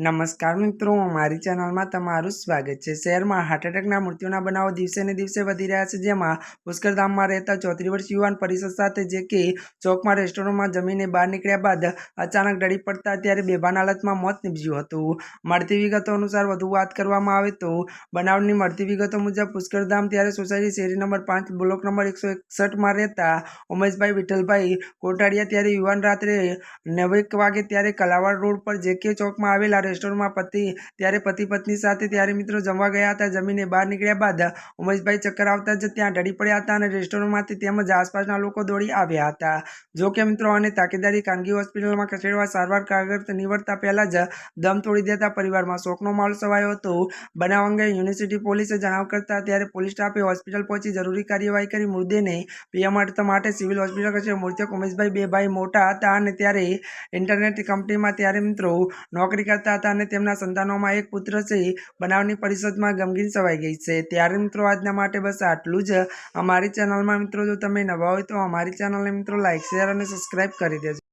નમસ્કાર મિત્રો, મારી ચેનલમાં તમારું સ્વાગત છે. શહેરમાં હાર્ટ એટેકના મૃત્યુના બનાવો દિવસે ને દિવસે વધી રહ્યા છે, જેમાં પુષ્કરધામમાં રહેતા ચોત્રી વર્ષ યુવાન પરિષદ સાથે જે કે ચોકમાં રેસ્ટોરન્ટમાં જમીને બહાર નીકળ્યા બાદ અચાનક ડળી પડતા ત્યારે બેભાન હાલતમાં મોત નીપજ્યું હતું. મળતી વિગતો અનુસાર વધુ વાત કરવામાં આવે તો બનાવની મળતી વિગતો મુજબ પુષ્કરધામ ત્યારે સોસાયટી શેરી નંબર પાંચ, બ્લોક નંબર એકસો એકસઠમાં રહેતા ઉમેશભાઈ વિઠ્ઠલભાઈ કોટાડિયા ત્યારે યુવાન રાત્રે નવેક વાગે ત્યારે કલાવાડ રોડ પર જે કે ચોકમાં આવેલા રેસ્ટોરન્ટમાં પતિ, ત્યારે પતિ પત્ની સાથે ત્યારે મિત્રો જમવા ગયા હતા. જમીને બહાર નીકળ્યા બાદ ઉમેશભાઈ ચક્કર આવતા જ ત્યાં ઢળી પડ્યા હતા અને રેસ્ટોરન્ટમાંથી તેમજ આસપાસના લોકો દોડી આવ્યા હતા. જો કે મિત્રો અને તાકેદારી ખાનગી હોસ્પિટલમાં ખસેડવા સારવાર કારગર નિવડતા પહેલા જ દમ તોડી દેતા પરિવારમાં શોકનો માહોલ છવાયો હતો. બનાવ અંગે યુનિવર્સિટી પોલીસે જણાવ કરતા ત્યારે પોલીસ સ્ટાફે હોસ્પિટલ પહોંચી જરૂરી કાર્યવાહી કરી મૃતદેહને પીએમ માટે સિવિલ હોસ્પિટલ ખસેડ મૃતક ઉમેશભાઈ બે ભાઈ મોટા હતા અને ત્યારે ઇન્ટરનેટ કંપનીમાં ત્યારે મિત્રો નોકરી કરતા હતા અને તેમના સંતાનોમાં એક પુત્ર છે બનાવની પરિષદમાં ગમગીન છવાઈ ગઈ છે. ત્યારે મિત્રો આજના માટે બસ આટલું જ. અમારી ચેનલમાં મિત્રો જો તમે નવા હોય તો અમારી ચેનલને મિત્રો લાઇક શેર અને સબસ્ક્રાઈબ કરી દેજો.